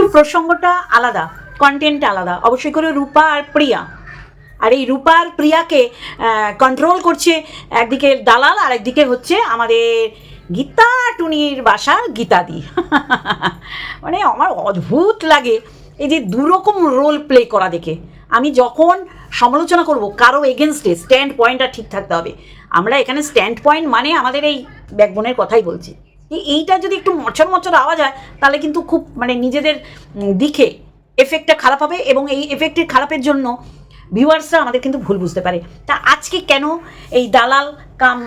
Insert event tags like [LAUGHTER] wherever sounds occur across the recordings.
একটু প্রসঙ্গটা আলাদা কন্টেন্ট আলাদা। অবশ্যই করে রূপা আর প্রিয়া। আর এই রূপা আর প্রিয়াকে কন্ট্রোল করছে একদিকে দালাল আর একদিকে হচ্ছে আমাদের গীতা টুনির বাসার গীতাদি। [LAUGHS] মানে আমার অদ্ভুত লাগে এই যে দুরকম রোল প্লে করা দেখে। আমি যখন সমালোচনা করব কারও এগেনস্টে স্ট্যান্ড পয়েন্টটা ঠিক থাকতে হবে। আমরা এখানে স্ট্যান্ড পয়েন্ট মানে আমাদের এই ব্যাকবোনের কথাই বলছি। এইটা যদি একটু মচর মচর আওয়াজ হয়, তাহলে কিন্তু খুব মানে নিজেদের দিকে এফেক্টটা খারাপ হবে এবং এই এফেক্টের খারাপের জন্য ভিউয়ার্সরা আমাদের কিন্তু ভুল বুঝতে পারে। তা আজকে কেন এই দালাল কাম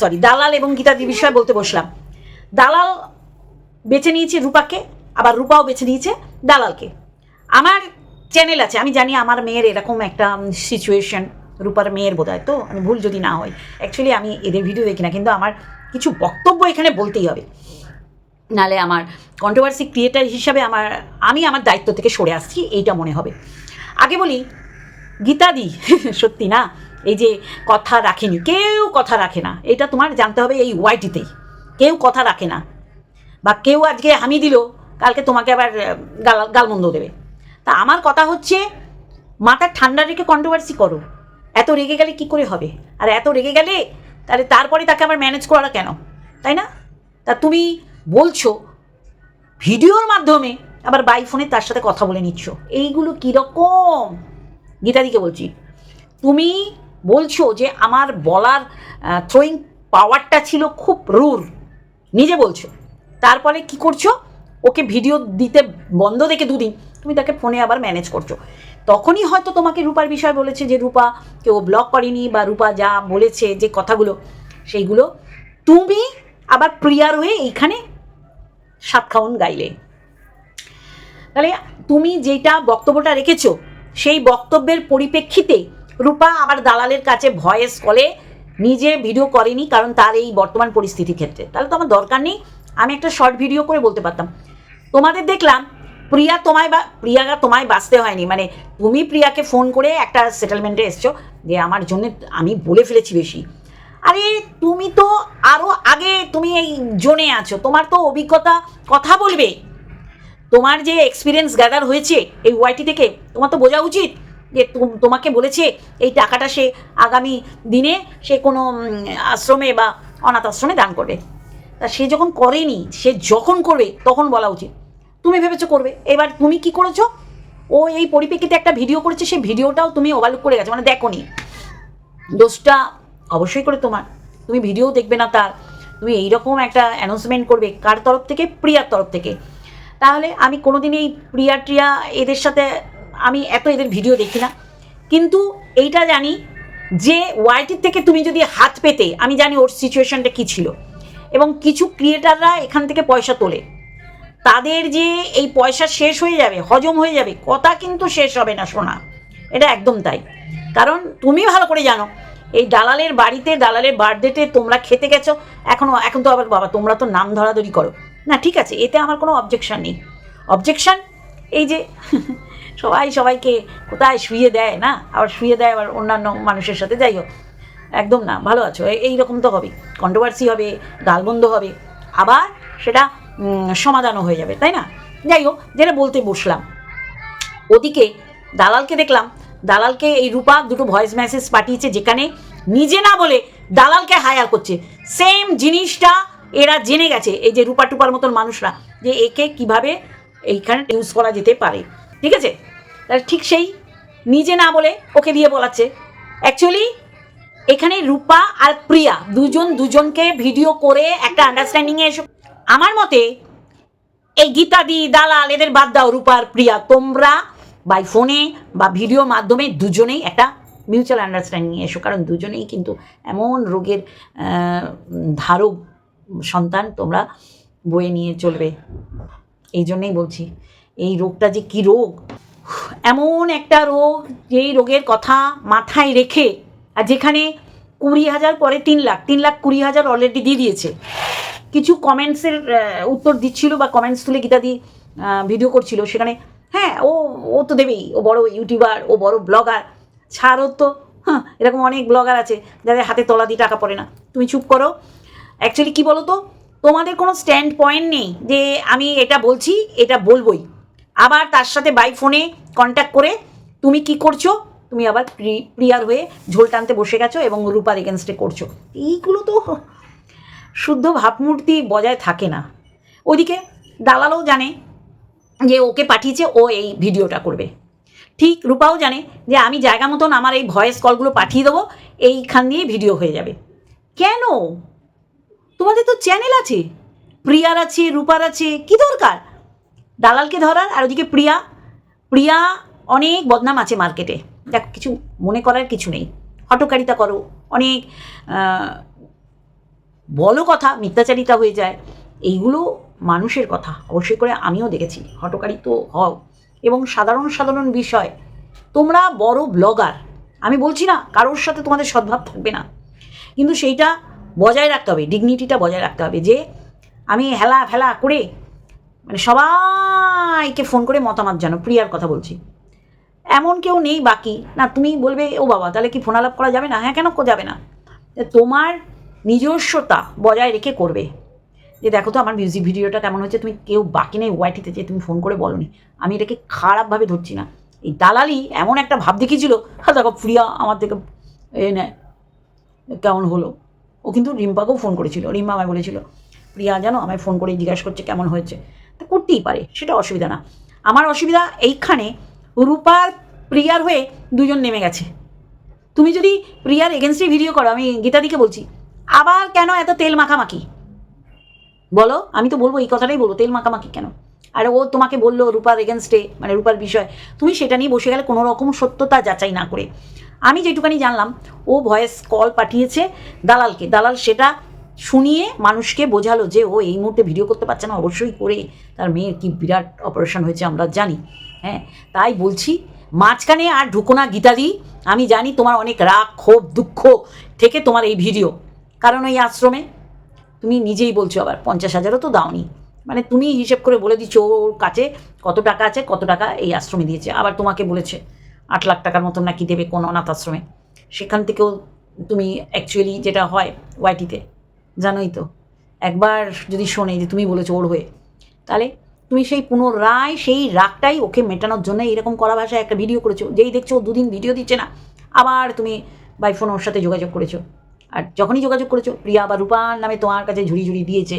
সরি দালাল এবং গীতাদি বিষয়ে বলতে বসলাম। দালাল বেছে নিয়েছে রূপাকে, আবার রূপাও বেছে নিয়েছে দালালকে। আমার চ্যানেল আছে, আমি জানি আমার মেয়ের এরকম একটা সিচুয়েশন রূপার মেয়ের বোধ হয় তো? আমি ভুল যদি না হয়। অ্যাকচুয়ালি আমি এদের ভিডিও দেখি না, কিন্তু আমার কিছু বক্তব্য এখানে বলতেই হবে। নালে আমার কন্ট্রোভার্সি ক্রিয়েটার হিসাবে আমার, আমি আমার দায়িত্ব থেকে সরে আসছি, এইটা মনে হবে। আগে বলি, গীতাদি, [LAUGHS] সত্যি না? এই যে কথা রাখেনি, কেউ কথা রাখে না। এটা তোমার জানতে হবে এই ওয়াইটিতেই। কেউ কথা রাখে না। বা কেউ আজকে হামি দিল, কালকে তোমাকে আবার গাল, গালমন্দ দেবে। তা আমার কথা হচ্ছে, মাথা ঠান্ডা রেখে কন্ট্রোভার্সি করো। এত রেগে গেলে কি করে হবে? আর এত রেগে গেলে তাহলে তারপরে তাকে আবার ম্যানেজ করা কেন? তাই না? তা তুমি বলছো, ভিডিওর মাধ্যমে আবার বাই ফোনে তার সাথে কথা বলে নিচ্ছ। এইগুলো কীরকম গীতাদিকে বলছি। তুমি বলছো যে আমার বলার থ্রোয়িং পাওয়ারটা ছিল খুব রুর। নিজে বলছো। তারপরে কি করছ? ওকে ভিডিও দিতে বন্ধ দেখে দুদিন। তুমি তাকে ফোনে আবার ম্যানেজ করছ। তখনই হয়তো তোমাকে রূপার বিষয় বলেছে যে, রূপা, কেউ ব্লক করেনি বা রূপা যা বলেছে যে কথাগুলো, সেইগুলো তুমি আবার প্রিয়ার হয়ে এইখানে সাত খাউন গাইলে। তাহলে তুমি যেটা বক্তব্যটা রেখেছো, সেই বক্তব্যের পরিপ্রেক্ষিতে রূপা আবার দালালের কাছে ভয়েস কলে নিজে ভিডিও করেনি কারণ তার এই বর্তমান পরিস্থিতির ক্ষেত্রে। তাহলে তো আমার দরকার নেই, আমি একটা শর্ট ভিডিও করে বলতে পারতাম। তোমাদের দেখলাম প্রিয়া তোমায় বা প্রিয়া가 তোমায় বাঁচতে হয়নি। মানে তুমি প্রিয়াকে ফোন করে একটা সেটেলমেন্টে এসছো যে আমার জন্য আমি বলে ফেলেছি বেশি। আরে তুমি তো আরও আগে তুমি এই জোনে আছো, তোমার তো অভিজ্ঞতা কথা বলবে। তোমার যে এক্সপিরিয়েন্স গ্যাদার হয়েছে এই ওয়াইটি থেকে, তোমার তো বোঝা উচিত যে তুম- তোমাকে বলেছে এই টাকাটা সে আগামী দিনে সে কোনো আশ্রমে বা অনাথ আশ্রমে দান করবে। তা সে যখন করেনি, সে যখন করবে, তখন বলা উচিত। তুমি ভেবেছো করবে। এবার তুমি কি করেছ? ও এই পরিপ্রেক্ষিতে একটা ভিডিও করেছে, সেই ভিডিওটাও তুমি ওভারলুক করে গেছো মানে দেখোনি। দোষটা অবশ্যই করে তোমার। তুমি ভিডিও দেখবে না তার। তুমি এইরকম একটা অ্যানাউন্সমেন্ট করবে কার তরফ থেকে? প্রিয়ার তরফ থেকে। তাহলে আমি কোনোদিন এই প্রিয়া ট্রিয়া এদের সাথে আমি এত এদের ভিডিও দেখি না। কিন্তু এইটা জানি যে ওয়াইটির থেকে তুমি যদি হাত পেতে, আমি জানি ওর সিচুয়েশনটা কী ছিল। এবং কিছু ক্রিয়েটাররা এখান থেকে পয়সা তোলে। তাদের যে এই পয়সা শেষ হয়ে যাবে, হজম হয়ে যাবে, কথা কিন্তু শেষ হবে না শোনা এটা একদম তাই। কারণ তুমি ভালো করে জানো, এই দালালের বাড়িতে, দালালের বার্থডেতে তোমরা খেতে গেছো এখনও এখন তো আবার বাবা, তোমরা তো নাম ধরাধরি করো। না, ঠিক আছে, এতে আমার কোনো অবজেকশন নেই। অবজেকশন এই যে, [LAUGHS] সবাই সবাইকে কোথায় শুয়ে দেয়, না? আবার শুয়ে দেয় আবার অন্যান্য মানুষের সাথে, যাই হোক। একদম না, ভালো আছো, এই- রকম তো হবে কন্ট্রোভার্সি হবে গালবন্ধ হবে। আবার সেটা সমাধানও হয়ে যাবে, তাই না? যাই হোক, যেটা বলতে বসলাম। ওদিকে দালালকে দেখলাম, দালালকে এই রূপা দুটো ভয়েস মেসেজ পাঠিয়েছে যেখানে নিজে না বলে দালালকে হায়ার করছে। সেম জিনিসটা এরা জেনে গেছে, এই যে রূপা টুপার মতন মানুষরা, যে একে কীভাবে এইখানে ইউজ করা যেতে পারে। ঠিক আছে? তাহলে ঠিক সেই নিজে না বলে ওকে দিয়ে বলাচ্ছে। অ্যাকচুয়ালি এখানে রূপা আর প্রিয়া, দুজন দুজনকে ভিডিও করে একটা আন্ডারস্ট্যান্ডিংয়ে এসে আমার মতে, এই গীতাদি, দালাল, এদের বাদ দাও, রূপার প্রিয়া। তোমরা বাই ফোনে বা ভিডিও মাধ্যমে দুজনেই একটা মিউচুয়াল আন্ডারস্ট্যান্ডিং এসো। কারণ দুজনেই কিন্তু এমন রোগের ধারক সন্তান তোমরা বয়ে নিয়ে চলবে। এই জন্যেই বলছি, এই রোগটা যে কী রোগ? এমন একটা রোগ যেই রোগের কথা মাথায় রেখে, আর যেখানে কুড়ি হাজার পরে তিন লাখ তিন লাখ কুড়ি হাজার অলরেডি দিয়ে দিয়েছে। কিছু কমেন্টসের উত্তর দিচ্ছিল বা কমেন্টস তুলে গীতাদি ভিডিও করছিল। সেখানে হ্যাঁ ও ও তো দেবেই। ও বড় ইউটিউবার ও বড় ব্লগার ছাড়ও তো। হ্যাঁ এরকম অনেক ব্লগার আছে, যাদের হাতে তলা দিয়ে টাকা পড়ে না। তুমি চুপ করো। অ্যাকচুয়ালি কী বলো তো তোমাদের কোনো স্ট্যান্ড পয়েন্ট নেই যে আমি এটা বলছি, এটা বলবই। আবার তার সাথে বাই ফোনে কন্ট্যাক্ট করে তুমি কি করছ? তুমি আবার প্রি- প্রিয়ার হয়ে ঝোল টানতে বসে গেছো এবং রূপার এগেনস্টে করছ। এইগুলো তো শুদ্ধ ভাবমূর্তি বজায় থাকে না। ওদিকে দালালও জানে যে ওকে পাঠিয়েছে, ও এই ভিডিওটা করবে। ঠিক রূপাও জানে যে আমি জায়গা মতন আমার এই ভয়েস কলগুলো পাঠিয়ে দেবো, এইখান দিয়ে ভিডিও হয়ে যাবে। কেন? তোমাদের তো চ্যানেল আছে। প্রিয়ার আছে, রূপার আছে, কি দরকার? দালালকে ধরার, আর ওদিকে প্রিয়া। প্রিয়া অনেক বদনাম আছে মার্কেটে। দেখো কিছু মনে করার কিছু নেই। হটকারিতা করো, অনেক বলো কথা, মিথ্যাচারিতা হয়ে যায়। এইগুলো মানুষের কথা। অবশ্যই করে আমিও দেখেছি। হটকারী তো হও। এবং সাধারণ সাধারণ বিষয়, তোমরা বড় ব্লগার। আমি বলছি না, কারোর সাথে তোমাদের সদ্ভাব থাকবে না। কিন্তু সেইটা বজায় রাখতে হবে ডিগনিটিটা বজায় রাখতে হবে যে, আমি হেলা ফেলা করে মানে সবাইকে ফোন করে মতামত জানো, প্রিয়ার কথা বলছি। এমন কেউ নেই বাকি। না তুমি বলবে, ও বাবা, তাহলে কি ফোন আলাপ করা যাবে না? হ্যাঁ কেন কো যাবে না? তোমার নিজস্বতা বজায় রেখে করবে। যে দেখো তো আমার মিউজিক ভিডিওটা কেমন হচ্ছে, তুমি কেউ বাকি নেই ওয়াইটিতে যে তুমি ফোন করে বলনি। আমি এটাকে খারাপভাবে ধরছি না। এই দালালি এমন একটা ভাব দেখিয়েছিল হ্যাঁ দেখো প্রিয়া আমার থেকে এ নেয়। কেমন হলো? ও কিন্তু রিম্পাকেও ফোন করেছিল, রিম্পা আমায় বলেছিল, প্রিয়া, জানো আমায় ফোন করে জিজ্ঞাসা করছে কেমন হয়েছে? তা করতেই পারে, সেটা অসুবিধা না। আমার অসুবিধা এইখানে রূপার প্রিয়ার হয়ে দুজন নেমে গেছে। তুমি যদি প্রিয়ার এগেনস্টে ভিডিও করো, আমি গীতাদিকে বলছি আবার কেন এত তেল মাখামাখি? বলো, আমি তো বলব, এই কথাটাই বলব, তেল মাখামাখি কেন? আর ও তোমাকে বলল রূপার এগেনস্টে মানে রূপার বিষয়। তুমি সেটা নিয়ে বসে গেলে কোনো রকম সত্যতা যাচাই না করে। আমি যেটুকানি জানলাম, ও ভয়েস কল পাঠিয়েছে দালালকে। দালাল সেটা শুনিয়ে মানুষকে বোঝালো যে ও এই মুহূর্তে ভিডিও করতে পারছে না, অবশ্যই করে। তার মেয়ের কি বিরাট অপারেশন হয়েছে আমরা জানি। হ্যাঁ তাই বলছি, মাঝখানে আর ঢুকো না গীতাদি। আমি জানি তোমার অনেক রাগ, ক্ষোভ, দুঃখ থেকে তোমার এই ভিডিও কারণ ওই আশ্রমে তুমি নিজেই বলছো আবার, পঞ্চাশ হাজারও তো দাওনি। মানে তুমি হিসেব করে বলে দিচ্ছ, ওর কাছে কত টাকা আছে, কত টাকা এই আশ্রমে দিয়েছে। আবার তোমাকে বলেছে, আট লাখ টাকার মতন নাকি দেবে কোন অনাথ আশ্রমে। সেখান থেকেও তুমি অ্যাকচুয়ালি যেটা হয় ওয়াইটিতে জানোই তো। একবার যদি শোনে যে তুমি বলেছ ওর হয়ে, তাহলে তুমি সেই পুনরায় সেই রাগটাই ওকে মেটানোর জন্য এইরকম করা ভাষায় একটা ভিডিও করেছ, যেই দেখছ দুদিন ভিডিও দিচ্ছে না, আবার তুমি বাইফোন ওর সাথে যোগাযোগ করেছ। আর যখনই যোগাযোগ করেছ, প্রিয়া বা রূপার নামে তোমার কাছে ঝুড়ি ঝুড়ি দিয়েছে।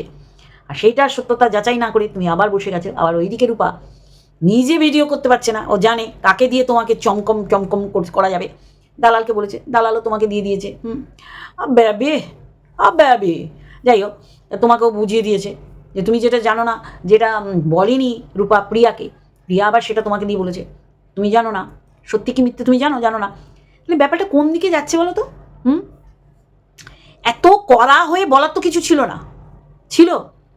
আর সেইটার সত্যতা যাচাই না করে তুমি আবার বসে গেছো। আবার ওইদিকে রূপা নিজে ভিডিও করতে পারছে না। ও জানে কাকে দিয়ে তোমাকে চমকম চমকম করা যাবে। দালালকে বলেছে, দালালও তোমাকে দিয়ে দিয়েছে। হুম। ব্যাবে ব্যাবে যাই হোক, তোমাকেও বুঝিয়ে দিয়েছে যে তুমি যেটা জানো না, যেটা বলেনি রূপা প্রিয়াকে, প্রিয়া আবার সেটা তোমাকে দিয়ে বলেছে। তুমি জানো না, সত্যি কি মিথ্যে তুমি জানো? জানো না। তাহলে ব্যাপারটা কোন দিকে যাচ্ছে বলো তো? এত করা হয়ে বলার তো কিছু ছিল না। ছিল।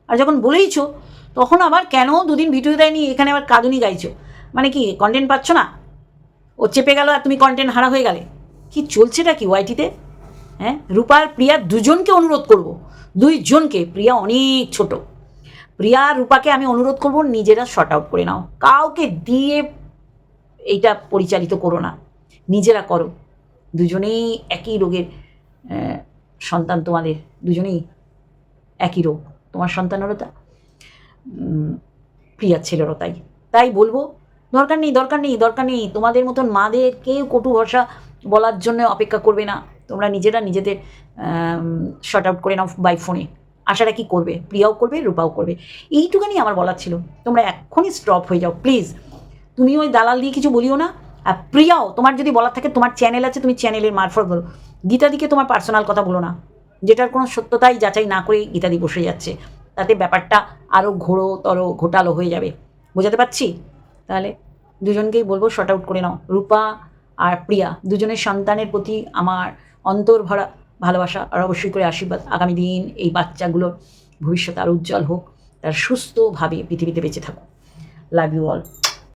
আর যখন বলেইছো, তখন আবার কেন দুদিন ভিডিও দেয়নি, এখানে আবার কাঁদুনি গাইছো? মানে কি কন্টেন্ট পাচ্ছ না? ও চেপে গেল আর তুমি কন্টেন্ট হারা হয়ে গেলে। কি চলছেটা কি ওয়াইটিতে? হ্যাঁ রূপার প্রিয়া দুজনকে অনুরোধ করব। দুইজনকে, প্রিয়া অনেক ছোট। প্রিয়া রূপাকে আমি অনুরোধ করব নিজেরা শর্ট আউট করে নাও। কাউকে দিয়ে এইটা পরিচালিত করো না। নিজেরা করো। দুজনেই একই রোগের সন্তান তোমাদের দুজনেই একই রোগ। তোমার সন্তানেরও তা? উম, প্রিয়ার ছেলেরও তাই। তাই বলব দরকার নেই দরকার নেই দরকার নেই। তোমাদের মতন মাদের কেউ কটু ভাষা বলার জন্য অপেক্ষা করবে না। তোমরা নিজেরা নিজেদের শর্ট আউট করে নাও বাই ফোনে আশাটা কি করবে? প্রিয়াও করবে রূপাও করবে। এইটুকানি আমার বলার ছিল। তোমরা এক্ষুনি স্টপ হয়ে যাও প্লিজ তুমি ওই দালাল দিয়ে কিছু বলিও না। আর প্রিয়াও তোমার যদি বলার থাকে তোমার চ্যানেল আছে তুমি চ্যানেলের মারফত বলো। গীতাদিকে তোমার পার্সোনাল কথা বলো না। যেটার কোনো সত্যতাই যাচাই না করে গীতাদি বসে যাচ্ছে। তাতে ব্যাপারটা আরও ঘোরতর, ঘোটালো হয়ে যাবে। বোঝাতে পারছি? তাহলে দুজনকেই বলব শর্ট আউট করে নাও। রূপা আর প্রিয়া, দুজনের সন্তানের প্রতি আমার অন্তর ভরা ভালোবাসা আর অবশ্যই করে আশীর্বাদ। আগামী দিন এই বাচ্চাগুলোর ভবিষ্যৎ আর উজ্জ্বল হোক। তার সুস্থভাবে পৃথিবীতে বেঁচে থাকুক। Love you all